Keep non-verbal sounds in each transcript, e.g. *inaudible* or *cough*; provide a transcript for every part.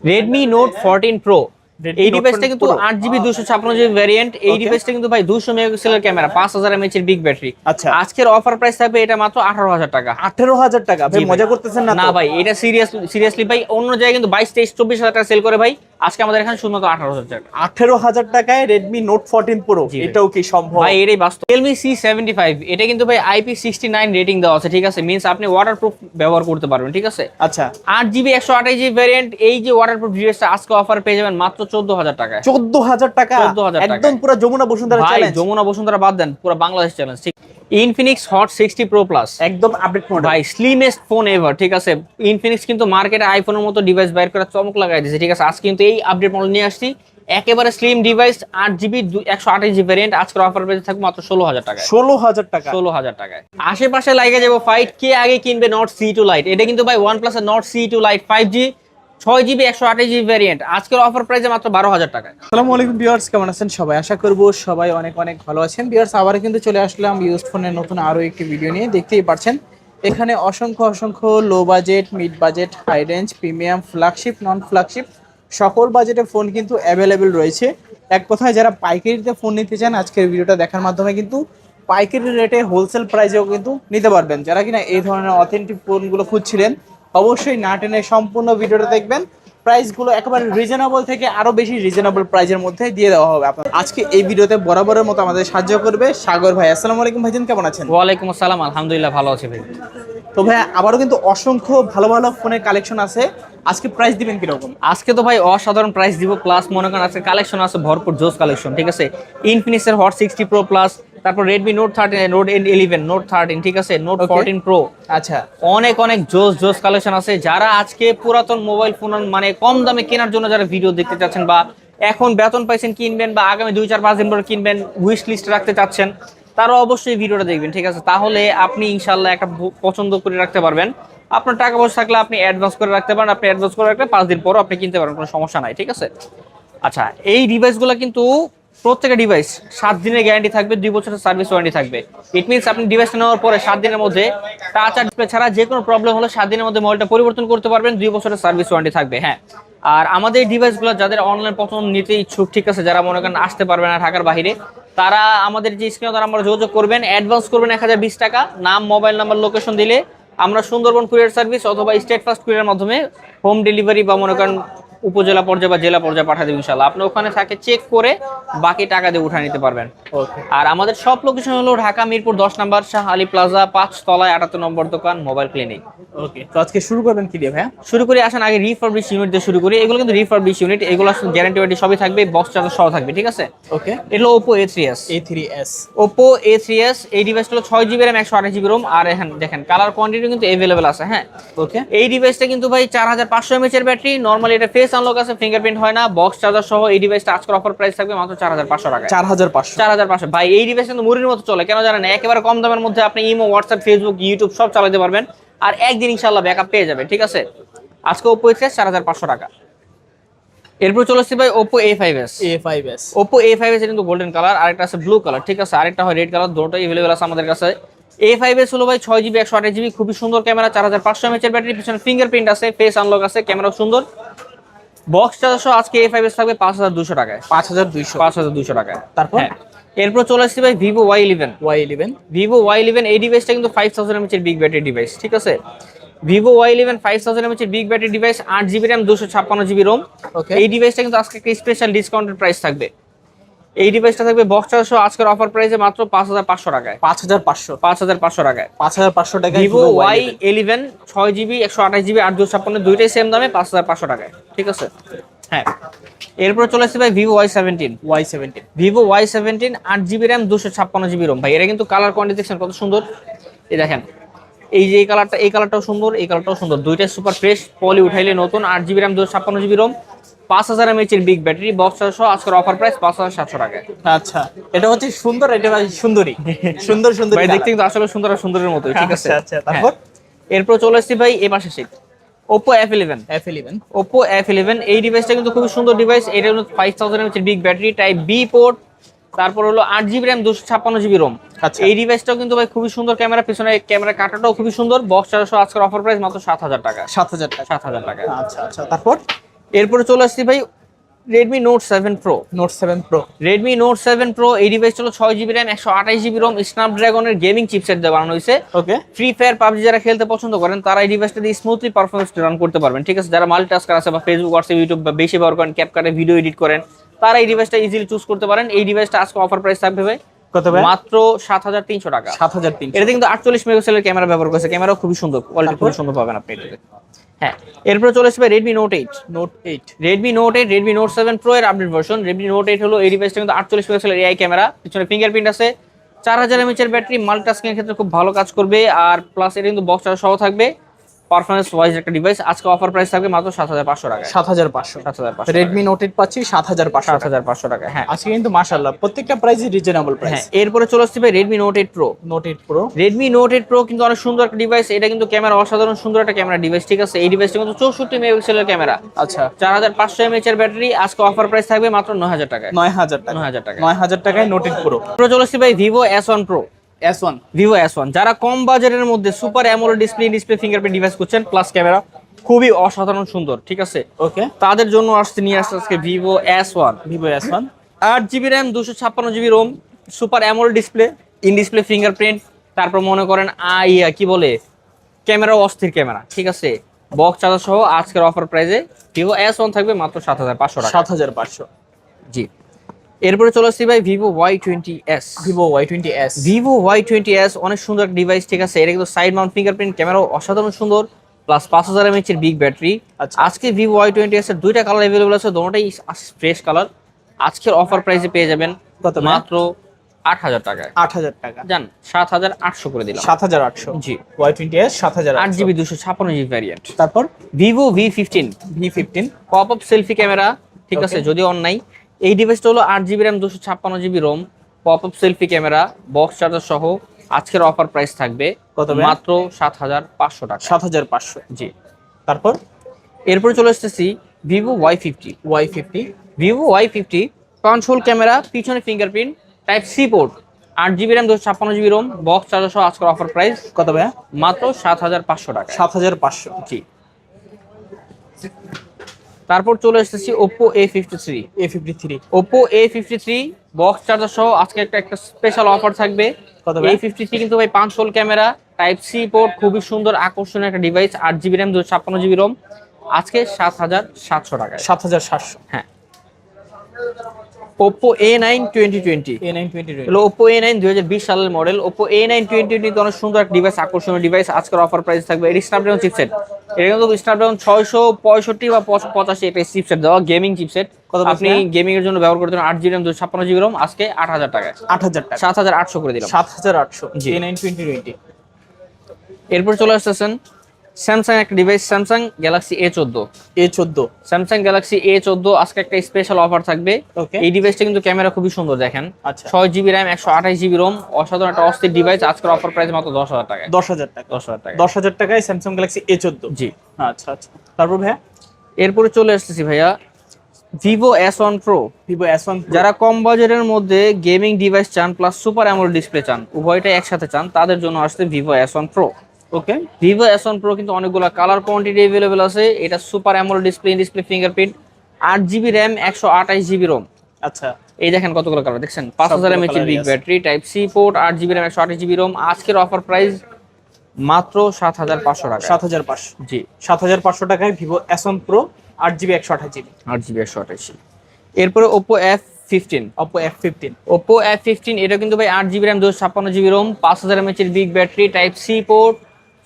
Redmi note fourteen pro Redmi এই Note ডিভাইসটা 14 কিন্তু Pro? আট জিবি দুশো ছাপ্পান্ন জিবি ভ্যারিয়েন্ট এই. ডিভাইসটা কিন্তু ভাই দুশো মেগাপিক্সেলের ক্যামেরা পাঁচ হাজার এমএচ এর বিগ ব্যাটারি আচ্ছা। আজকের অফার প্রাইস থাকবে এটা মাত্র আঠারো হাজার টাকা। আঠারো হাজার টাকা। ভাই মজা করতেছেন না না ভাই এটা সিরিয়াস সিরিয়াসলি ভাই অন্য জায়গায় কিন্তু বাইশ তেইশ চব্বিশ হাজার টাকা সেল করে ভাই। আজকে আমাদের এখানে শুধুমাত্র আঠারো হাজার টাকা। আঠেরো হাজার টাকায় রেডমি নোট ফোরটিন প্রো এটাও কি সম্ভব? ভাই এটাই বাস্তব। রিয়েলমি সি সেভেন্টি ফাইভ এটা কিন্তু ভাই আইপি সিক্সটি নাইন রেটিং দেওয়া আছে ঠিক আছে? মিনস আপনি ওয়াটার প্রুফ ব্যবহার করতে পারবেন ঠিক আছে? আচ্ছা। আট জিবি একশো আঠাশ জিবি ভ্যারিয়েন্ট এই যে ওয়াটার প্রুফ ডিভাইসটা আজকে অফার পেয়ে যাবেন মাত্র চোদ্দ হাজার টাকায়। চোদ্দ হাজার টাকা? 14,000 টাকা। একদম পুরো যমুনা বসুন্ধরা ভাই চ্যালেঞ্জ যমুনা বসুন্ধরা বাদ দেন পুরো বাংলাদেশ চ্যালেঞ্জ ঠিক। Infinix Hot sixty Pro Plus একদম আপডেট মডেল ভাই স্লিমেস্ট ফোন এভার ঠিক আছে? ইনফিনিক্স কিন্তু মার্কেটে আইফোনের মতো ডিভাইস বাইর করে চমক লাগাই দিয়েছে ঠিক আছে? আজকে কিন্তু এই আপডেট মডেল নিয়ে আসছি। একেবারে স্লিম ডিভাইস আট জিবি একশো আঠাশ জিবি ভ্যারিয়েন্ট আজকের অফার পেয়ে থাকবে মাত্র ষোলো হাজার টাকায়। ষোলো হাজার টাকা। ষোলো হাজার টাকায়। আশেপাশে লাগে যাব ফাইট কে আগে কিনবে নট সি টু লাইট এটা কিন্তু ভাই one plus Nord C two lite five G ছয় জিবি একশো আঠাশ জিবি ভ্যারিয়েন্ট আজকের অফার প্রাইসে মাত্র বারো হাজার টাকা আসসালামু আলাইকুম ভিউয়ার্স কেমন আছেন সবাই? আশা করব সবাই অনেক অনেক ভালো আছেন। ভিউয়ার্স আবার কিন্তু চলে আসলাম ইউজ ফোনের নতুন আরও একটি ভিডিও নিয়ে। দেখতেই পাচ্ছেন এখানে অসংখ্য অসংখ্য low budget mid budget high range premium flagship non flagship সকল বাজেটে ফোন কিন্তু অ্যাভেলেবেল রয়েছে। এক কথায় যারা পাইকারিতে ফোন নিতে চান, আজকের ভিডিওটা দেখার মাধ্যমে কিন্তু পাইকারি রেটে হোলসেল প্রাইসেও কিন্তু নিতে পারবেন। যারা কিনা এই ধরনের অথেন্টিক ফোনগুলো খুঁজছিলেন, অবশ্যই না টেনে সম্পূর্ণ ভিডিওটা দেখবেন। প্রাইসগুলো একেবারে রিজনেবল থেকে আরও বেশি রিজনেবল প্রাইসের মধ্যে দিয়ে দেওয়া হবে আপনার। আজকে এই ভিডিওতে বরাবরের মতো আমাদের সাহায্য করবে সাগর ভাই। আসসালামু আলাইকুম ভাইজান কেমন আছেন? ওয়ালাইকুম আসসালাম আলহামদুলিল্লাহ ভালো আছে ভাই। তো ভাই আবারও কিন্তু অসংখ্য ভালো ভালো ফোনের কালেকশন আছে। আজকে প্রাইস দিবেন কীরকম? আজকে তো ভাই অসাধারণ প্রাইস দিব প্লাস মনে করেন আজকে কালেকশন আছে ভরপুর জোস কালেকশন ঠিক আছে? ইনফিনিক্সের হট সিক্সটি প্রো প্লাস তারপর Redmi note thirteen note eleven note thirteen ঠিক আছে? নোট. ফোরটিন প্রো আচ্ছা। অনেক অনেক জোস জোস কালেকশন আছে। যারা আজকে পুরাতন মোবাইল ফোন মানে কম দামে কেনার জন্য যারা ভিডিও দেখতে চাচ্ছেন বা এখন বেতন পাইছেন কিনবেন বা আগামী দুই চার পাঁচ দিন পরে কিনবেন উইশ লিস্ট রাখতে চাচ্ছেন তারা অবশ্যই ভিডিওটা দেখবেন ঠিক আছে? তাহলে আপনি ইনশাল্লাহ একটা পছন্দ করে রাখতে পারবেন। আপনার টাকা পয়সা থাকলে আপনি অ্যাডভান্স করে রাখতে পারেন। আপনি অ্যাডভান্স করে রাখলে পাঁচ দিন পরও আপনি কিনতে পারেন কোনো সমস্যা নাই ঠিক আছে? আচ্ছা এই ডিভাইসগুলো কিন্তু প্রত্যেকটা ডিভাইস সাত দিনের গ্যারান্টি থাকবে, দুই বছরের সার্ভিস ওয়ারেন্টি থাকবে। ইট মিনস আপনি ডিভাইসটা নেওয়ার পরে সাত দিনের মধ্যে টাচ আর ডিসপ্লে ছাড়া যে কোনো প্রবলেম হলে সাত দিনের মধ্যে মোবাইলটা পরিবর্তন করতে পারবেন, দুই বছরের সার্ভিস ওয়ারেন্টি থাকবে হ্যাঁ। আর আমাদের ডিভাইসগুলো যাদের অনলাইন প্রথম নিতে ইচ্ছুক, ঠিক আছে, যারা মনে করেন আসতে পারবে না ঢাকার বাইরে, তারা আমাদের যে স্ক্রিনে তারা আমরা যোগাযোগ করবেন অ্যাডভান্স করবেন এক হাজার বিশ টাকা, নাম মোবাইল নাম্বার লোকেশন দিলে আমরা সুন্দরবন কুরিয়ার সার্ভিস অথবা স্টেট ফাস্ট কুরিয়ার মাধ্যমে হোম ডেলিভারি বা মনে করেন উপজেলা পর্যায়ে বা জেলা পর্যায়ে পাঠিয়ে দেবেন ইনশাল্লাহ আপনি ওখানে থাকে চেক করে বাকি টাকা দিয়ে উঠে নিতে পারবেন। আর আমাদের সব লোকেশন হলো ঢাকা মিরপুর দশ নম্বর শাহ আলী প্লাজা পাঁচ তলায় আটাত্তর নম্বর দোকান মোবাইল ক্লিনিক ওকে তো আজকে শুরু করবেন কি দিয়ে ভাইয়া? শুরু করি আসেন আগে রিফার্বিশ ইউনিট দিয়ে শুরু করি। এগুলো কিন্তু রিফার্বিশ ইউনিট এগুলো আসলে গ্যারান্টি ওয়ারেন্টি সবই থাকবে বক্স চার্জার সহ থাকবে ঠিক আছে? ওকে এগুলো Oppo A three S A three S Oppo A three S এই ডিভাইসটা হলো ছয় জিবি র্যাম একশো আঠাশ জিবি রোম আর এখানে দেখেন কালার কোয়ান্টিটি কিন্তু এভেলেবেল আছে হ্যাঁ? ওকে এই ডিভাইসটা কিন্তু ভাই চার হাজার পাঁচশো এমএচ এর ব্যাটারি নর্মালি এটা ফেস আনলক আছে ফিঙ্গারপ্রিন্ট হয় না বক্স চার্জার সহ এই ডিভাইসটা আজকের অফার প্রাইস থাকবে মাত্র চার হাজার পাঁচশো টাকা চার হাজার পাঁচশো। চার হাজার পাঁচশো। ভাই এই ডিভাইস কিন্তু মুড়ির মতো চলে কেন জানেন? একেবারে কম দামের মধ্যে আপনি ইমো হোয়াটসঅ্যাপ ফেসবুক ইউটিউব সব চালাতে পারবেন। আর একদিন ইনশাল্লাহ ব্যাকআপ পেয়ে যাবে ঠিক আছে? আজকে ওপো এক্স চার হাজার পাঁচশো টাকা। এরপর চলে আসছে ভাই S Oppo A five S কিন্তু গোল্ডেন কালার আরেকটা আছে ব্লু কালার ঠিক আছে? আরেকটা হয় রেড কালার দুটোই এভেলেবেল আছে আমাদের কাছে। এ ফাইভ এস হলো ভাই ছয় জিবি একশো আঠাশ জিবি খুবই সুন্দর ক্যামেরা চার হাজার পাঁচশো এমএচ এর ব্যাটারি পিছনে ফিঙ্গারপ্রিন্ট আছে ফেস আনলক আছে ক্যামেরা সুন্দর। বক্স চার্জার আজকে এ ফাইভ এস থাকবে পাঁচ হাজার দুশো টাকায়। পাঁচ হাজার দুইশো। পাঁচ হাজার দুশো টাকায়। তারপর? হ্যাঁ। এরপর চলে আসছে ভাই Vivo Y eleven Y eleven Vivo Y eleven এই ডিভাইসটা কিন্তু ফাইভ থাউজেন্ড এমএচের বিগ ব্যাটারি ডিভাইস ঠিক আছে? Vivo Y eleven five thousand এমএচের big battery device আট জিবি র্যাম দুশো ছাপ্পান্ন জিবি রোম. এই ডিভাইসটা কিন্তু আজকে একটা স্পেশাল ডিসকাউন্টেড প্রাইস থাকবে। এই ডিভাইসটা থাকবে বক্স সহ আজকের অফার প্রাইসে মাত্র পাঁচ হাজার পাঁচশো টাকায়। পাঁচ হাজার পাঁচশো। পাঁচ হাজার পাঁচশো টাকায়। পাঁচ হাজার পাঁচশো টাকা ভিভো ওয়াই ইলেভেন ছয় জিবি একশো আঠাশ জিবি আট দুশো ছাপ্পান্ন দুইটাই সেম দামে পাঁচ হাজার পাঁচশো টাকায়। ঠিক আছে? হ্যাঁ। এরপর চলে আসছে ভাই Vivo Y seventeen Y seventeen Vivo Y seventeen আট জিবি র্যাম দুশো ছাপ্পান্ন জিবি রোম ভাই এটা কিন্তু কালার দেখছেন কত সুন্দর। এই দেখেন এই যে এই কালারটা এই কালারটাও সুন্দর এই কালারটাও সুন্দর। দুইটাই সুপার ফ্রেশ পলি উঠাইলে নতুন আট জিবি র্যাম দুশো ছাপ্পান্ন জিবি রোম পাঁচ হাজার এমএচ এর বিগ ব্যাটারি বক্স সহ আজকের অফার প্রাইস পাঁচ হাজার সাতশো টাকায় আচ্ছা এটা হচ্ছে সুন্দর এটা ভাই সুন্দরী। *laughs* সুন্দর সুন্দর দেখতে কিন্তু আসলে সুন্দর আর সুন্দরের মতোই ঠিক আছে? আচ্ছা, আচ্ছা, তারপর? হ্যাঁ। এরপর চলে আসছি ভাই এ পাশে seat Oppo F eleven F eleven Oppo F eleven এই ডিভাইসটা কিন্তু খুবই সুন্দর ডিভাইস এটা হলো five thousand MH big battery type B port তারপর হলো আট জিবি র্যাম দুশো ছাপ্পান্ন জিবি রোম আচ্ছা। এই ডিভাইসটাও কিন্তু ভাই খুবই সুন্দর ক্যামেরা পিছনে ক্যামেরা কাটাটাও খুবই সুন্দর বক্স চারশো আজকের অফার প্রাইস মাত্র সাত হাজার টাকা। সাত হাজার টাকা। সাত হাজার টাকা। আচ্ছা আচ্ছা তারপর? এরপরে চলে আসছি ভাই Redmi note seven pro note seven pro Redmi note seven pro এই ডিভাইস হলো ছয় জিবি র্যাম একশো আঠাশ জিবি রোম স্ন্যাপড্রাগনের গেমিং চিপসেট দিয়ে বানানো হয়েছে। ওকে ফ্রি ফায়ার পাবজি যারা খেলতে পছন্দ করেন তারা এই ডিভাইসটা দিয়ে স্মুথলি পারফরমেন্স রান করতে পারবেন ঠিক আছে? যারা মাল্টিটাস্কার আছে বা ফেসবুক হোয়াটসঅ্যাপ ইউটিউব বা বেশি ব্যবহার করেন ক্যাপকাটে ভিডিও এডিট করেন তারা এই ডিভাইসটা ইজিলি চুজ করতে পারেন। এই ডিভাইসটা আজকে অফার প্রাইস থাকবে ভাই কত ভাই? মাত্র সাত হাজার তিনশো টাকা। সাত হাজার তিনশো। এটাতে কিন্তু আটচল্লিশ মেগাপিক্সেলের ক্যামেরা ব্যবহার করেছে। ক্যামেরা খুবই সুন্দর কোয়ালিটি খুবই সুন্দর পাবেন আপনি এটাতে। হ্যাঁ। এরপরে চলে আসবে Redmi note eight note eight Redmi note eight Redmi note seven pro এর update version Redmi note eight হলো এই ডিভাইসটা কিন্তু আটচল্লিশ মেগাপিক্সেলের এআই ক্যামেরা পিছনে ফিঙ্গারপ্রিন্ট আছে। চার হাজার এমএচের ব্যাটারি মাল্টিটাস্কিং এর ক্ষেত্রে খুব ভালো কাজ করবে। আর প্লাস এটা কিন্তু বক্স সহ থাকবে। পারফরমেন্স ওয়াইজ একটা ডিভাইস আজকে অফার প্রাইস থাকবে মাত্র সাত হাজার পাঁচশো টাকা সাত হাজার পাঁচশো। সাত হাজার পাঁচশো রেডমি নোট এইট পাচ্ছি সাত হাজার পাঁচশো সাত হাজার পাঁচশো টাকা হ্যাঁ। আজকে কিন্তু মাশাল্লাহ প্রত্যেকটা প্রাইসই রিজনেবল প্রাইস হ্যাঁ এরপরে চলে আসছে ভাই Redmi note eight pro note eight pro Redmi note eight pro কিন্তু অনেক সুন্দর একটা ডিভাইস এটা কিন্তু ক্যামেরা অসাধারণ সুন্দর একটা ক্যামেরা ডিভাইস ঠিক আছে? এই ডিভাইসটা কিন্তু চৌষট্টি মেগাপিক্সেলের ক্যামেরা আচ্ছা। চার হাজার পাঁচশো এমএচ এর ব্যাটারি আজকে অফার প্রাইস থাকবে মাত্র নয় হাজার টাকায়। নয় হাজার টাকা নয় হাজার টাকা নয় হাজার টাকায় নোট এইট প্রো প্রো চলে আসছে ভাই Vivo S one pro Vivo S one যারা কম বাজেটের মধ্যে super AMOLED display display fingerprint device করছেন প্লাস ক্যামেরা খুবই অসাধারণ সুন্দর ঠিক আছে? ওকে তাদের জন্য আসছে নিয়ে আসছে আজকে Vivo S one Vivo S one আট জিবি র্যাম দুশো ছাপ্পান্ন GB ROM super AMOLED display in display fingerprint তারপর মনে করেন আইয়া কি বলে? ক্যামেরা অস্থির ক্যামেরা ঠিক আছে? বক্স চার্জার সহ আজকের অফার প্রাইসে ভিভো এস ওয়ান থাকবে মাত্র সাত হাজার পাঁচশো সাত হাজার পাঁচশো। জি। এরপরে চলে আসছি ভাই Vivo Y twenty S Vivo Y twenty S Vivo Y twenty S অনেক সুন্দর একটা ডিভাইস ঠিক আছে? এটা কিন্তু সাইড মাউন্ট ফিঙ্গারপ্রিন্ট ক্যামেরাও অসাধারণ সুন্দর প্লাস পাঁচ হাজার এমএচ এর বিগ ব্যাটারি আচ্ছা। আজকে ভিভো ওয়াই টোয়েন্টি এস এর দুইটা কালার অ্যাভেলেবল আছে দোনোটাই ফ্রেশ কালার আজকের অফার প্রাইসে পেয়ে যাবেন কত মাত্র আট হাজার টাকায়। আট হাজার টাকা। জান সাত হাজার আটশো করে দিলাম। সাত হাজার আটশো। জি। ওয়াই টোয়েন্টি এস সাত হাজার আট জিবি দুশো ছাপ্পান্ন জিবি ভ্যারিয়েন্ট তারপর? Vivo V fifteen V fifteen pop up selfie camera ঠিক আছে. যদিও অন নাই। এই ডিভাইসটা হলো আট জিবি র্যাম দুশো ছাপ্পান্ন GB ROM pop up selfie camera box charger সহ আজকের অফার প্রাইস থাকবে কত মাত্র সাত হাজার পাঁচশো টাকা। সাত হাজার পাঁচশো। জি। তারপর? এরপরে চলে আসতেছি Vivo Y fifty Y fifty Vivo Y fifty control camera পিছনে ফিঙ্গারপ্রিন্ট টাইপ সি পোর্ট আট জিবি র্যাম দুশো ছাপ্পান্ন জিবি রোম বক্স চার্জার সহ আজকের অফার প্রাইস কত ভাইয়া? মাত্র সাত হাজার পাঁচশো টাকা। সাত হাজার পাঁচশো। জি। তারপর চলে এসেছি Oppo A fifty three A fifty three Oppo A fifty three box charger সহ আজকে একটা একটা স্পেশাল অফার থাকবে। কত এ ফিফটি থ্রি কিন্তু ভাই পাঁচ hole camera type C port খুবই সুন্দর আকর্ষণীয় একটা ডিভাইস আট জিবি র্যাম দুশো ছাপ্পান্ন জিবি রোম আজকে সাত হাজার সাতশো টাকা সাত হাজার সাতশো। হ্যাঁ। Oppo A nine twenty twenty A nine twenty হলো ওপো এ নাইন দুই হাজার বিশ সালের model Oppo A nine twenty twenty অনেক সুন্দর একটা ডিভাইস আকর্ষণীয় ডিভাইস আজকের অফার প্রাইস থাকবে এটি স্ন্যাপড্রাগন চিপসেট এটা কিন্তু স্ন্যাপড্রাগন ছয়শো পঁয়ষট্টি বা পঁচ- পঁচাশি এটা চিপসেট দেওয়া গেমিং চিপসেট কত আপনি? গেমিং এর জন্য ব্যবহার করতে আট জিবি র্যাম দুশো ছাপ্পান্ন জিবি রোম আজকে আট হাজার টাকায়। আট হাজার টাকা। সাত হাজার আটশো করে দিলাম। সাত হাজার আটশো। জি। এ নাইন টোয়েন্টি টোয়েন্টি এরপর চলে আসতেছেন স্যামসাং একটা ডিভাইস স্যামসাং গ্যালাক্সি এ চোদ্দ। এ চোদ্দ। স্যামসাং গ্যালাক্সি এ চোদ্দ আজকে একটা স্পেশাল অফার থাকবে। ওকে এই ডিভাইসটা কিন্তু ক্যামেরা খুবই সুন্দর দেখেন। আচ্ছা। ছয় জিবি র্যাম একশো আঠাশ জিবি রোম অসাধারণ একটা অস্থির ডিভাইস আজকের অফার প্রাইস মাত্র দশ হাজার টাকায় দশ হাজার টাকা। দশ হাজার টাকা। দশ হাজার টাকায় স্যামসাং গ্যালাক্সি এ চোদ্দ। জি। আচ্ছা আচ্ছা। তারপর ভাইয়া? এরপরে চলে আসতেছি ভাইয়া। Vivo S one pro Vivo S one যারা কম বাজেটের মধ্যে গেমিং ডিভাইস চান প্লাস সুপার অ্যামোলেড ডিসপ্লে চান উভয়টাই একসাথে চান তাদের জন্য আসছে Vivo S one pro okay Vivo S one pro কিন্তু অনেকগুলো কালার কোয়ান্টিটি অ্যাভেলেবেল আছে। এটা super AMOLED display display fingerprint আট জিবি র্যাম একশো আঠাশ জিবি রোম আচ্ছা। এই দেখেন কতগুলো কালার দেখছেন? পাঁচ হাজার MH big battery type C port আট জিবি র্যাম একশো আঠাশ জিবি রোম আজকের অফার প্রাইস মাত্র সাত হাজার পাঁচশো টাকা। সাত হাজার পাঁচশো। জি। সাত হাজার পাঁচশো টাকায় ভিভো এস ওয়ান প্রো আট জিবি একশো আঠাশ জিবি আট জিবি একশো আঠাশি এরপরে Oppo F fifteen Oppo F fifteen Oppo F fifteen এটা কিন্তু ভাই আট জিবি র্যাম দুশো ছাপ্পান্ন জিবি রোম পাঁচ হাজার এমএচ এর big battery type C port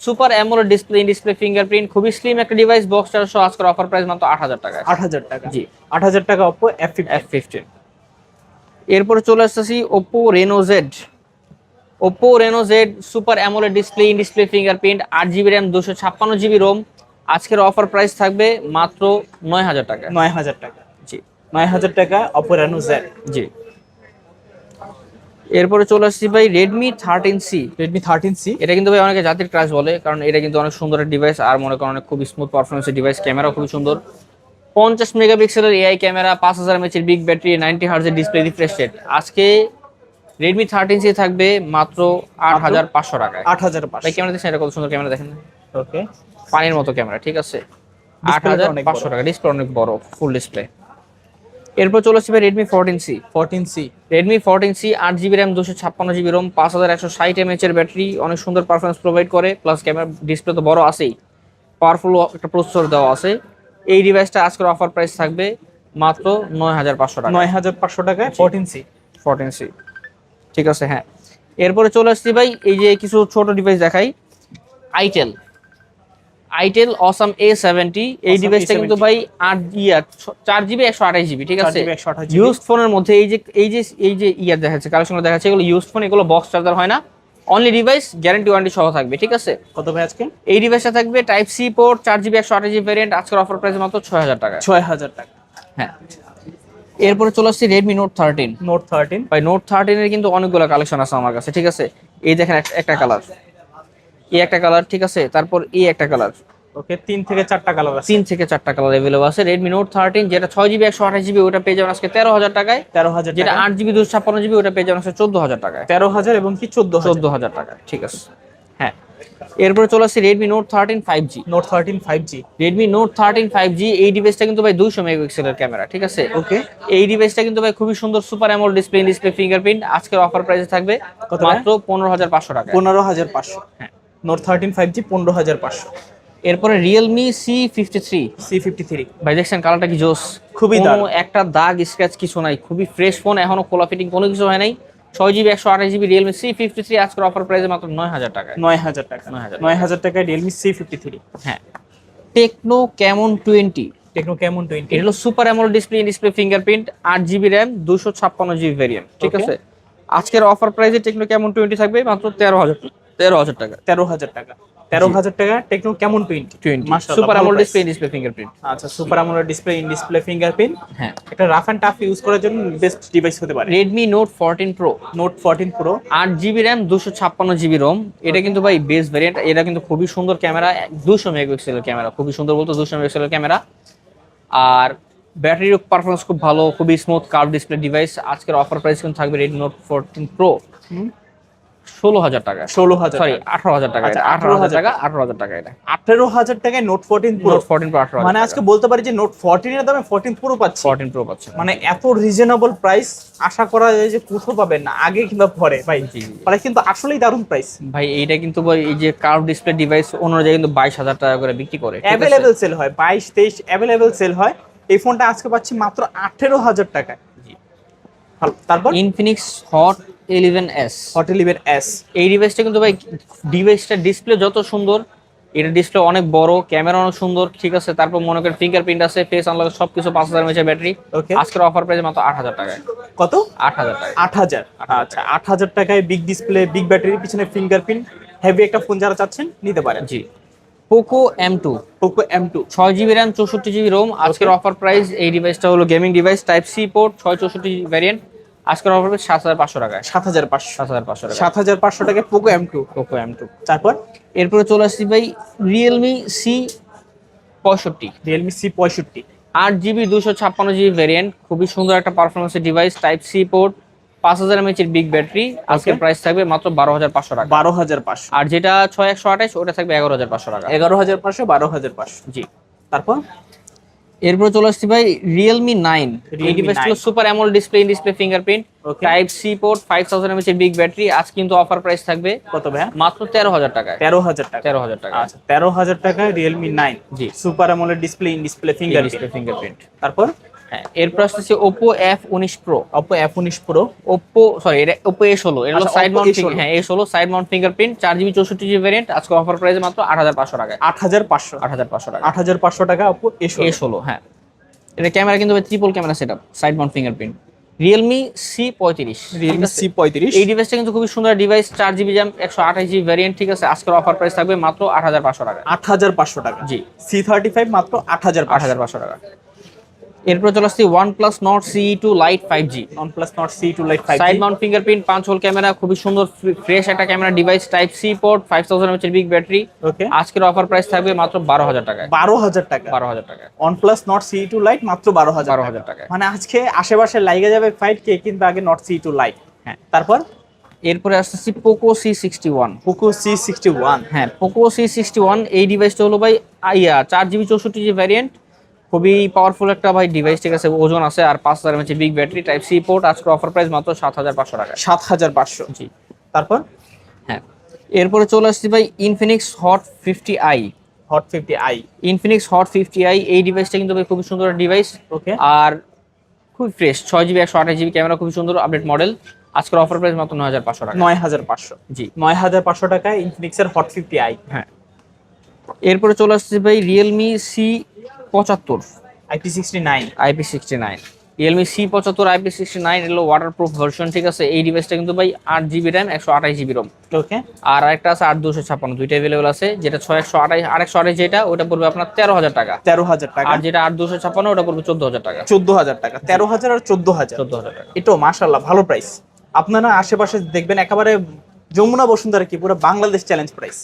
super AMOLED display display fingerprint খুবই স্লিম একটা ডিভাইস বক্স সহ আজকের অফার প্রাইস মাত্র আট হাজার টাকা। আট হাজার টাকা। জি। আট হাজার টাকা অপো এফ এফ ফিফটিন এরপরে চলে আসতেছি Oppo Reno Z Oppo Reno Z super AMOLED display in display fingerprint আট জিবি র্যাম দুশো ছাপ্পান্ন জিবি রোম আজকের অফার প্রাইস থাকবে মাত্র নয় হাজার টাকা। নয় হাজার টাকা। জি। নয় হাজার টাকা অপো রেনো জেড জি। এরপরে চলে আসছি ভাই Redmi thirteen C Redmi thirteen C এটা কিন্তু ভাই অনেকে জাতির ক্রাশ বলে কারণ এটা কিন্তু অনেক সুন্দর ডিভাইস আর মনে করেন অনেক খুব স্মুথ পারফরমেন্সের ডিভাইস ক্যামেরা খুবই সুন্দর। পঞ্চাশ মেগাপিক্সেলের এআই ক্যামেরা পাঁচ হাজার এমএচের বিগ ব্যাটারি নাইনটি হার্জের ডিসপ্লে রিফ্রেশ রেট আজকে রেডমি থার্টিন সি থাকবে মাত্র আট হাজার পাঁচশো টাকায়। আট হাজার ভাই ক্যামেরা দেখছেন? এটা কত সুন্দর ক্যামেরা দেখেন ওকে পানির মতো ক্যামেরা ঠিক আছে? আট হাজার পাঁচশো টাকা ডিসপ্লে অনেক বড় ফুল ডিসপ্লে এরপর চলে আসবে Redmi fourteen C fourteen C Redmi fourteen C আট জিবি র্যাম দুশো ছাপ্পান্ন জিবি রোম পাঁচ হাজার একশো ষাট এমএচ এর ব্যাটারি অনেক সুন্দর পারফরমেন্স প্রোভাইড করে প্লাস ক্যামেরা ডিসপ্লে তো বড় আছেই। পাওয়ারফুল একটা প্রসেসর দেওয়া আছে। এই ডিভাইসটা আজকের অফার প্রাইস থাকবে মাত্র নয় হাজার পাঁচশো টাকা। নয় হাজার পাঁচশো টাকায় ফোরটিন সি ফোরটিন সি ঠিক আছে হ্যাঁ। এরপরে চলে আসছি ভাই এই যে কিছু ছোট ডিভাইস দেখাই। Itel itel awesome A seventy এই ডিভাইসটা কিন্তু ভাই আট ইয়ার চার জিবি একশো আঠাশ জিবি ঠিক আছে? ইউজ ফোনের মধ্যে এই যে এই যে এই যে ইয়ার দেখাচ্ছে কালেকশন দেখা যাচ্ছে এগুলো ইউজ ফোন এগুলো বক্স চার্জার হয় না। অনলি ডিভাইস গ্যারান্টি ওয়ারেন্টি সহ থাকবে ঠিক আছে? কত ভাই আজকে? এই ডিভাইসটা থাকবে টাইপ সি পোর্ট চার জিবি একশো আঠাশ জিবি ভ্যারিয়েন্ট আজকের অফার প্রাইস মাত্র ছয় হাজার টাকা। ছয় হাজার টাকা। হ্যাঁ। এরপরে চলে আসছি Redmi note thirteen note thirteen ভাই নোট থার্টিনের কিন্তু অনেকগুলো কালেকশন আছে আমার কাছে ঠিক আছে? এই দেখেন এক- একটা কালার এই একটা কালার ঠিক আছে? তারপর এই একটা কালার ওকে তিন থেকে চারটা কালার আছে। তিন থেকে চারটা কালার অ্যাভেলেবল আছে। রেডমি নোট থার্টিন যেটা ছয় জিবি একশো আঠাশ জিবি ওটা পেয়ে যাবেন আজকে তেরো হাজার টাকায়। তেরো হাজার যেটা টাকা আট জিবি দুশো ছাপ্পান্ন জিবি ওটা পেয়ে যাবেন আজকে চোদ্দ হাজার টাকায়। তেরো হাজার এবং কি চোদ্দ হাজার? চোদ্দ হাজার টাকা ঠিক আছে। হ্যাঁ। এরপরে চলে আসছি Redmi note thirteen five G note thirteen five G Redmi note thirteen five G এই ডিভাইসটা কিন্তু ভাই দুইশো মেগাপিক্সেলের ক্যামেরা ঠিক আছে? ওকে এই ডিভাইসটা কিন্তু ভাই খুবই সুন্দর super AMOLED display display fingerprint আজকের অফার প্রাইসে থাকবে মাত্র পনেরো হাজার পাঁচশো টাকা পনেরো হাজার পাঁচশো। হ্যাঁ। নোট থার্টিন ফাইভ জি পনেরো হাজার পাঁচশো। এরপরে Realme C fifty three C fifty three ভাই দেখছেন কালারটা কি জোস? খুবই দারুণ। একটা দাগ স্ক্র্যাচ কিছু নাই। খুবই ফ্রেশ ফোন এখনও খোলা ফিটিং কোনো কিছু হয় নাই। ছয় জিবি একশো আঠাশ GB Realme C fifty three আজকের অফার প্রাইসে মাত্র নয় হাজার টাকা নয় হাজার টাকা। 9,000 নয় হাজার টাকায় রিয়েলমি সি ফিফটি থ্রি হ্যাঁ। Tecno Camon twenty Tecno Camon twenty এটা হলো super AMOLED display display fingerprint আট জিবি র্যাম দুশো ছাপ্পান্ন জিবি ভ্যারিয়েন্ট ঠিক আছে? আজকের অফার প্রাইসে টেকনো ক্যামন টোয়েন্টি থাকবে মাত্র তেরো হাজার। তেরো হাজার টাকা। তেরো হাজার টাকা। তেরো হাজার টাকা টেকনো কেমন মাশাআল্লাহ, super price। Display display fingerprint আচ্ছা super AMOLED display in display fingerprint হ্যাঁ। একটা রাফ অ্যান্ড টাফ ইউজ করার জন্য বেস্ট ডিভাইস হতে পারে। Redmi Note fourteen Pro Note fourteen Pro আট জিবি র্যাম দুশো ছাপ্পান্ন জিবি রোম এটা কিন্তু ভাই বেস্ট ভ্যারিয়েন্ট এটা কিন্তু খুবই সুন্দর ক্যামেরা দুশো মেগাপিক্সেলের ক্যামেরা। খুবই সুন্দর বলতো দুশো মেগাপিক্সেলের ক্যামেরা। আর ব্যাটারির পারফরমেন্স খুব ভালো খুবই স্মুথ কার্ভ ডিসপ্লে ডিভাইস আজকের অফার প্রাইস কিন্তু থাকবে রেডমি নোট ফোরটিন প্রো ষোলো হাজার টাকা। ষোলো হাজার সরি আঠারো হাজার টাকা আচ্ছা, আঠারো হাজার টাকা আঠারো হাজার টাকা এটা। আঠেরো হাজার টাকায় Note fourteen Pro fourteen Pro আঠারো মানে আজকে বলতে পারি যে নোট ফোরটিনের দামে ফোরটিন প্রো পাচ্ছি। ফোরটিন প্রো পাচ্ছে। মানে এত রিজনেবল প্রাইস আশা করা যায় যে কোথাও পাবেন না আগে কিংবা পরে ভাই। জি। কিন্তু আসলেই দারুণ প্রাইস ভাই এইটা কিন্তু এই যে কার্ভ ডিসপ্লে ডিভাইস অন্য জায়গায় কিন্তু বাইশ হাজার টাকা করে বিক্রি করে অ্যাভেলেবেল সেল হয় বাইশ তেইশ অ্যাভেলেবেল সেল হয়। এই ফোনটা আজকে পাচ্ছি মাত্র আঠেরো হাজার টাকায়। তারপর? Infinix Hot eleven S hotel even S এই ডিভাইসটা কিন্তু ভাই ডিভাইসটা ডিসপ্লে যত সুন্দর এটা ডিসপ্লে অনেক বড় ক্যামেরা অনেক সুন্দর ঠিক আছে? তারপর মনে করেন ফিঙ্গারপ্রিন্ট আছে ফেস আনলক সবকিছু পাঁচ হাজার ব্যাটারি ওকে আজকের অফার প্রাইস মাত্র আট হাজার টাকায়। কত? আট হাজার টাকা আট হাজার। আচ্ছা আট হাজার টাকায় বিগ ডিসপ্লে বিগ ব্যাটারির পিছনে ফিঙ্গারপ্রিন্ট হেভি একটা ফোন যারা চাচ্ছেন নিতে পারেন। জি। Poco M two Poco M two ছয় জিবি র্যাম চৌষট্টি জিবি রোম আজকের অফার প্রাইস এই ডিভাইসটা হলো gaming device type C port ছয় চৌষট্টি ভ্যারিয়েন্ট আজকের অফার প্রাইস সাত হাজার পাঁচশো টাকায়। সাত হাজার পাঁচশো। সাত হাজার পাঁচশো টাকা সাত হাজার পাঁচশো টাকায় Poco M two Poco M two তারপর? এরপরে চলে আসছি ভাই রিয়েলমি সি পঁয়ষট্টি। রিয়েলমি সি পঁয়ষট্টি। আট জিবি দুশো ছাপ্পান্ন জিবি ভ্যারিয়েন্ট খুবই সুন্দর একটা পারফরমেন্সের ডিভাইস টাইপ সি পোর্ট পাঁচ হাজার এমএচ এর বিগ ব্যাটারি আজকের প্রাইস থাকবে মাত্র বারো হাজার পাঁচশো টাকা। বারো হাজার পাঁচশো। আর যেটা ছয় একশো আঠাশ ওটা থাকবে এগারো হাজার পাঁচশো টাকা। এগারো হাজার পাঁচশো বারো হাজার পাঁচশো। জি। তারপর? এরপরে চলে আসছি ভাই রিয়েলমি নাইন এই ডিভাইসটা হলো super AMOLED display in display fingerprint. Type C port five thousand mAh এর বিগ ব্যাটারি আজ কিন্তু অফার প্রাইস থাকবে কত ভাই মাত্র তেরো হাজার টাকা তেরো হাজার টাকা। তেরো হাজার টাকা আচ্ছা তেরো হাজার টাকায় রিয়েলমি নাইন জি। সুপার আমলের display in display finger display fingerprint তারপর? হ্যাঁ এরপর আসতেছে ওপো এফ উনিশ প্রো অপো এফ উনিশ প্রো ওপো সরি এটা ওপো এস হলো এটা হলো আচ্ছা, সাইড Oppo মাউন্ট হ্যাঁ এস হলো সাইড মাউন্ট ফিঙ্গারপ্রিন্ট চার জিবি চৌষট্টি জিবি ভ্যারিয়েন্ট আজকে অফার প্রাইস মাত্র আট হাজার পাঁচশো টাকায়। আট হাজার পাঁচশো। আট হাজার পাঁচশো টাকা। আট হাজার পাঁচশো টাকা অপো এসো এস হলো হ্যাঁ। এটা ক্যামেরা কিন্তু triple camera set up side mount fingerprint Realme C পঁয়ত্রিশ। রিয়েলমি সি পঁয়ত্রিশ। এই ডিভাইসটা কিন্তু খুবই সুন্দর ডিভাইস চার জিবি র্যাম একশো আঠাশ জিবি ভ্যারিয়েন্ট ঠিক আছে? আজকের অফার প্রাইস থাকবে মাত্র আট হাজার পাঁচশো টাকা আট হাজার পাঁচশো টাকা। জি। সি থার্টি ফাইভ মাত্র আট হাজার আট হাজার পাঁচশো টাকা। এরপর চলে আসছি OnePlus Nord C two Lite five G OnePlus Nord C two Lite five side mount fingerprint punch hole camera খুবই সুন্দর ফ্রেশ একটা camera device type C port five thousand mAh big battery okay আজকের offer price থাকবে মাত্র বারো হাজার টাকা বারো হাজার টাকা। বারো হাজার টাকা OnePlus Nord C two Lite মাত্র বারো হাজার বারো হাজার টাকা মানে আজকে আশেপাশে লাইগে যাবে ফাইট কে কিন্তু আগে নট সি টু লাইট হ্যাঁ। তারপর? এরপরে আসতেছি Poco C sixty one Poco C sixty one হ্যাঁ পোকো সি সিক্সটি ওয়ান এই ডিভাইসটা হলো ভাই চার জিবি চৌষট্টি জি ভ্যারিয়েন্ট খুবই পাওয়ারফুল একটা ভাই ডিভাইস ঠিক আছে? ওজন আছে আর পাঁচ হাজার mAh big battery type C port আজকে অফার প্রাইস মাত্র সাত হাজার পাঁচশো টাকা সাত হাজার পাঁচশো। জি। তারপর? হ্যাঁ। এরপরে চলে আসছি ভাই Infinix Hot fifty i Hot fifty i Infinix Hot fifty i এই ডিভাইসটা কিন্তু ভাই খুবই সুন্দর ডিভাইস ওকে। আর খুবই ফ্রেশ ছয় জিবি একশো আঠাশ জিবি ক্যামেরা খুবই সুন্দর আপডেট মডেল আজকের অফার প্রাইস মাত্র নয় হাজার পাঁচশো টাকা নয় হাজার পাঁচশো। জি। নয় হাজার পাঁচশো টাকায় ইনফিনিক্সের হট ফিফটি আই হ্যাঁ। এরপরে চলে আসছে ভাই রিয়েলমি সি পঁচাত্তর। IP sixty nine. IP sixty nine. Realme C পঁচাত্তর আইপি সিক্সটি নাইন এলো ওয়াটার প্রুফ ভার্সন ঠিক আছে? এই ডিভাইসটা কিন্তু ভাই আট জিবি র্যাম একশো আঠাশ জিবি রোম ওকে আর একটা আছে আট দুশো ছাপ্পান্ন দুইটা অ্যাভেলেবল আছে যেটা ছয় একশো আঠাশ আর একশো আঠাশ যেটা ওটা পড়বে আপনার তেরো হাজার টাকা। তেরো হাজার টাকা। আর যেটা আট দুশো ছাপ্পান্ন ওটা পড়বে চোদ্দ হাজার টাকা। চোদ্দ হাজার টাকা। তেরো হাজার আর চোদ্দ হাজার। চোদ্দ হাজার টাকা। এটাও মাশাল্লাহ ভালো প্রাইস আপনারা আশেপাশে দেখবেন একেবারে যমুনা বসুন্ধরা কি পুরো বাংলাদেশ চ্যালেঞ্জ প্রাইস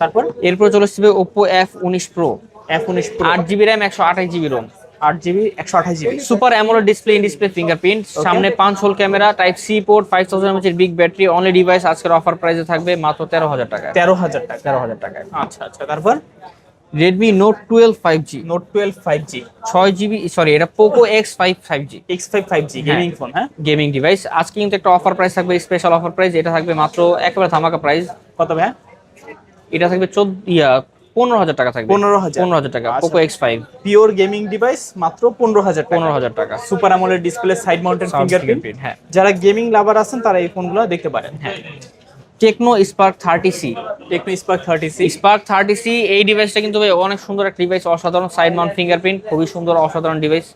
তারপর? এরপর চলে আসছে ওপো এফ উনিশ প্রো এফ উনিশ আট জিবি র্যাম একশো আঠাশ জিবি রোম আট জিবি একশো আঠাশ GB super AMOLED display in display fingerprint সামনে punch hole camera type C port five thousand এমএচের big battery only device আজকের অফার প্রাইসে থাকবে মাত্র তেরো হাজার টাকা তেরো হাজার টাকা তেরো হাজার টাকায়। আচ্ছা আচ্ছা। তারপর? Redmi Note twelve five G Note twelve five G ছয় জিবি সরি এটা Poco X five five G X five five G gaming phone হ্যাঁ? গেমিং ডিভাইস আজকে কিন্তু একটা অফার প্রাইস থাকবে স্পেশাল অফার প্রাইস এটা থাকবে মাত্র একেবারে ধামাকা প্রাইস কত ভাই এটা থাকবে চোদ্দ ইয়া পনেরো হাজার টাকা থাকবে। পনেরো হাজার। পনেরো হাজার টাকা। আচ্ছা। Poco X five pure gaming device মাত্র পনেরো হাজার পনেরো হাজার টাকা। সুপার আমলের ডিসপ্লে সাইড ফিঙ্গারপ্রিন্ট হ্যাঁ। যারা গেমিং লাভার আছেন তারা এই ফোনগুলো দেখতে পারেন। হ্যাঁ। Tecno Spark thirty C Tecno Spark thirty C Spark thirty C এই ডিভাইসটা কিন্তু অনেক সুন্দর একটা ডিভাইস অসাধারণ সাইড মাউন্ট ফিঙ্গারপ্রিন্ট খুবই সুন্দর অসাধারণ device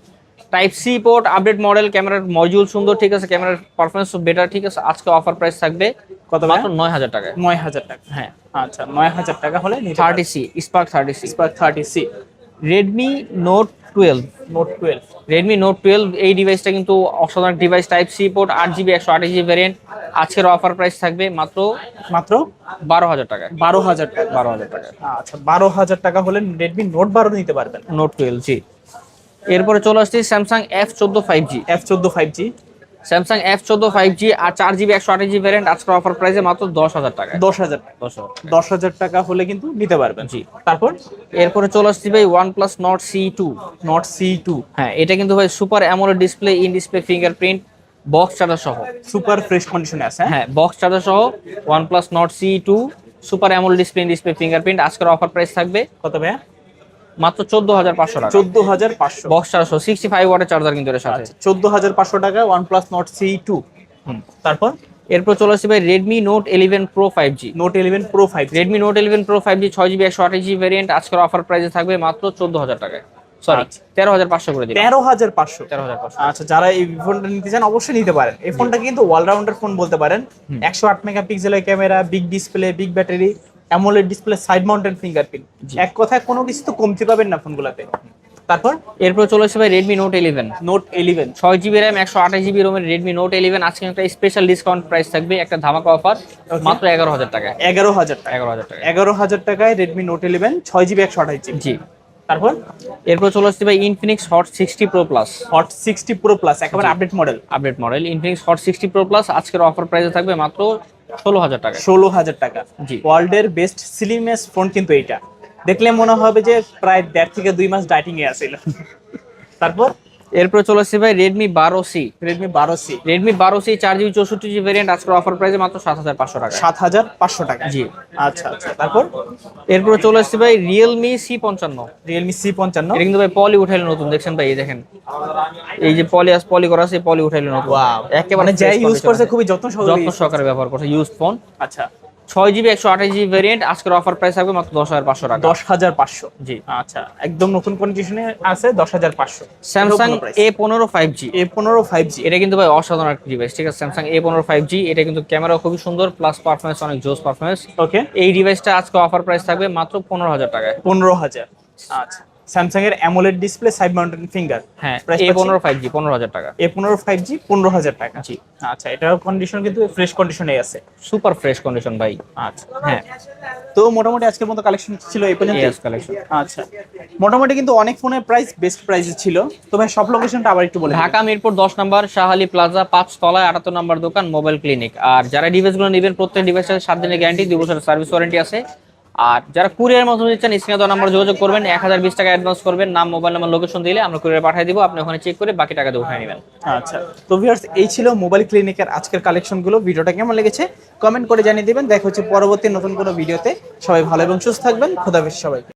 type C port update model ক্যামেরার মডিউল সুন্দর ঠিক আছে? ক্যামেরার পারফরমেন্স বেটার ঠিক আছে? আজকে অফার প্রাইস থাকবে কত মাত্র নয় হাজার টাকায় নয় হাজার টাকা। হ্যাঁ। আচ্ছা নয় হাজার টাকা হলে thirty C Spark thirty C Spark thirty C Redmi Note twelve Note twelve Redmi Note twelve এই ডিভাইসটা কিন্তু অসাধারণ ডিভাইস টাইপ সি পোর্ট আট জিবি একশো আঠাশ জিবি ভ্যারিয়েন্ট আজকের অফার প্রাইস থাকবে মাত্র মাত্র বারো হাজার টাকায় বারো হাজার টাকা। বারো হাজার টাকা। আচ্ছা বারো হাজার টাকা হলে রেডমি নোট বারো নিতে পারবেন। নোট টুয়েলভ জি। এরপরে চলে আসছি স্যামসাং এফ চোদ্দ ফাইভ জি এফ চোদ্দ ফাইভ জি স্যামসাং এফ চোদ্দ ফাইভ জি আর চার জিবি একশো আঠাশ জিবি ভ্যারিয়েন্ট আজকের অফার প্রাইসে মাত্র দশ হাজার টাকা। দশ হাজার দশ হাজার টাকা। হলে কিন্তু নিতে পারবেন। জি। তারপর? এরপরে চলে আসছি ভাই OnePlus Nord C two Nord C two হ্যাঁ এটা কিন্তু ভাই super AMOLED display in display fingerprint box charger সহ। সুপার ফ্রেশ কন্ডিশনে আছে হ্যাঁ? হ্যাঁ বক্স চার্জার সহ OnePlus Nord C two super AMOLED display in display fingerprint আজকের অফার প্রাইস থাকবে কত ভাইয়া? মাত্র চোদ্দ হাজার পাঁচশো টাকা। চোদ্দ হাজার পাঁচশো। বক্স সহ সিক্সটি ফাইভ ওয়াটের চার্জার কিন্তু এর সাথে। চোদ্দ হাজার পাঁচশো টাকা one plus not C two তারপর? এরপর চলে আসছে ভাই Redmi Note eleven Pro five G Note eleven Pro five Redmi Note eleven Pro five G ছয় জিবি একশো আঠাশ জিবি ভ্যারিয়েন্ট আজকের অফার প্রাইসে থাকবে মাত্র চোদ্দ হাজার টাকায়। সরি আচ্ছা। তেরো হাজার পাঁচশো করে দিন তেরো হাজার পাঁচশো। তেরো হাজার পাঁচশো। আচ্ছা যারা এই ফোনটা নিতে চান অবশ্যই নিতে পারেন। এই ফোনটা কিন্তু অলরাউন্ডার ফোন বলতে পারেন। একশো আট মেগাপিক্সেলের camera big display big battery AMOLED display side mounted fingerprint এক কথায় কোনো কিছু তো কমতি পাবেন না ফোনগুলোতে। তারপর? এরপর চলে আসছে ভাই Redmi Note eleven Note eleven ছয় জিবি র্যাম একশো আঠাশ জিবি রোমের রেডমি নোট ইলেভেন আজকে একটা স্পেশাল ডিসকাউন্ট প্রাইস থাকবে একটা ধামাকা অফার মাত্র এগারো হাজার টাকায়। এগারো হাজার টাকা। এগারো হাজার টাকা এগারো হাজার টাকায় রেডমি নোট ইলেভেন ছয় জিবি একশো আঠাশ জিবি জি। তারপর? এরপর চলে আসছে ভাই Infinix Hot sixty Pro Plus Hot sixty Pro Plus একেবারে update model update model Infinix Hot sixty Pro Plus আজকের অফার প্রাইসে থাকবে মাত্র ষোলো হাজার টাকা। ষোলো হাজার টাকা। জি। ওয়ার্ল্ডের বেস্ট সিলিমেস ফোন কিন্তু এইটা। দেখলে মনে হবে যে প্রায় দেড় থেকে দুই মাস আসছিল তারপর? এরপর চলে আসছে ভাই রেডমি বারো সি রেডমি বারো সি রেডমি বারো সি চার জিবি চৌষট্টি জিবি ভ্যারিয়েন্ট আজকের অফার প্রাইসে মাত্র সাত হাজার পাঁচশো টাকা। সাত হাজার পাঁচশো টাকা। জি। আচ্ছা আচ্ছা। তারপর? এরপর চলে আসছে ভাই রিয়েলমি সি পঞ্চান্ন। রিয়েলমি সি পঞ্চান্ন। এটা কিন্তু ভাই পলি উঠাইলে নতুন দেখছেন ভাই এই দেখেন। এই যে পলি আস পলি করা আছে পলি উঠাইলে নতুন। একেবারে মানে যাই ইউজ করছে খুবই যত্ন যত্ন সহকারে সহকারে ব্যবহার করছে ইউজ ফোন আচ্ছা। ছয় জিবি একশো আঠাশ জিবি ভ্যারিয়েন্ট আজকের অফার প্রাইস থাকবে মাত্র দশ হাজার পাঁচশো টাকা। দশ হাজার পাঁচশো। জি। আচ্ছা একদম নতুন কন্ডিশনে আছে দশ হাজার পাঁচশো। স্যামসাং এ পনেরো ফাইভ জি এ পনেরো ফাইভ জি এটা কিন্তু ভাই অসাধারণ একটা ডিভাইস ঠিক আছে? স্যামসাং এ পনেরো ফাইভ জি এটা কিন্তু ক্যামেরা খুবই সুন্দর প্লাস পারফরমেন্স অনেক জোস পারফরমেন্স ওকে এই ডিভাইসটা আজকে অফার প্রাইস থাকবে মাত্র পনেরো হাজার টাকায়। পনেরো হাজার। আচ্ছা। স্যামসাং এর AMOLED display side mounted finger হ্যাঁ এ? পনেরো ফাইভ জি পনেরো হাজার টাকা। এ পনেরো ফাইভ জি পনেরো হাজার টাকা। জি। আচ্ছা এটার কন্ডিশন কিন্তু ফ্রেশ কন্ডিশনে আছে। সুপার ফ্রেশ কন্ডিশন ভাই। আচ্ছা হ্যাঁ। তো মোটামুটি আজকের মতো কালেকশন ছিল এই পর্যন্ত কালেকশন আচ্ছা মোটামুটি কিন্তু অনেক ফোনের প্রাইস বেস্ট প্রাইসে ছিল। তো ভাই সব লোকেশনটা আবার একটু বলে ঢাকা মিরপুর দশ নম্বর শাহালি প্লাজা পাঁচ তলায় আটাত্তর নম্বর দোকান মোবাইল ক্লিনিক আর যারা ডিভাইসগুলো নেবেন প্রত্যেক ডিভাইসের সাত দিনের গ্যারান্টি দুই বছরের সার্ভিস ওয়ারেন্টি আছে। আর যারা কুরিয়ার মাধ্যমে দিচ্ছেন স্ক্রিনে দেওয়া নাম্বার যোগাযোগ করবেন, এক হাজার বিশ টাকা অ্যাডভান্স করবেন, নাম মোবাইল নাম্বার লোকেশন দিলে আমরা কুরিয়ার পাঠিয়ে দিব, আপনি ওখানে চেক করে বাকি টাকা দিয়ে উঠে নেবেন। আচ্ছা তো ভিউয়ার্স এই ছিল মোবাইল ক্লিনিকের আজকের কালেকশনগুলো ভিডিওটা কেমন লেগেছে? কমেন্ট করে জানিয়ে দেবেন। দেখা হচ্ছে পরবর্তী নতুন কোনো ভিডিওতে সবাই ভালো এবং সুস্থ থাকবেন। খোদাফেজ সবাইকে।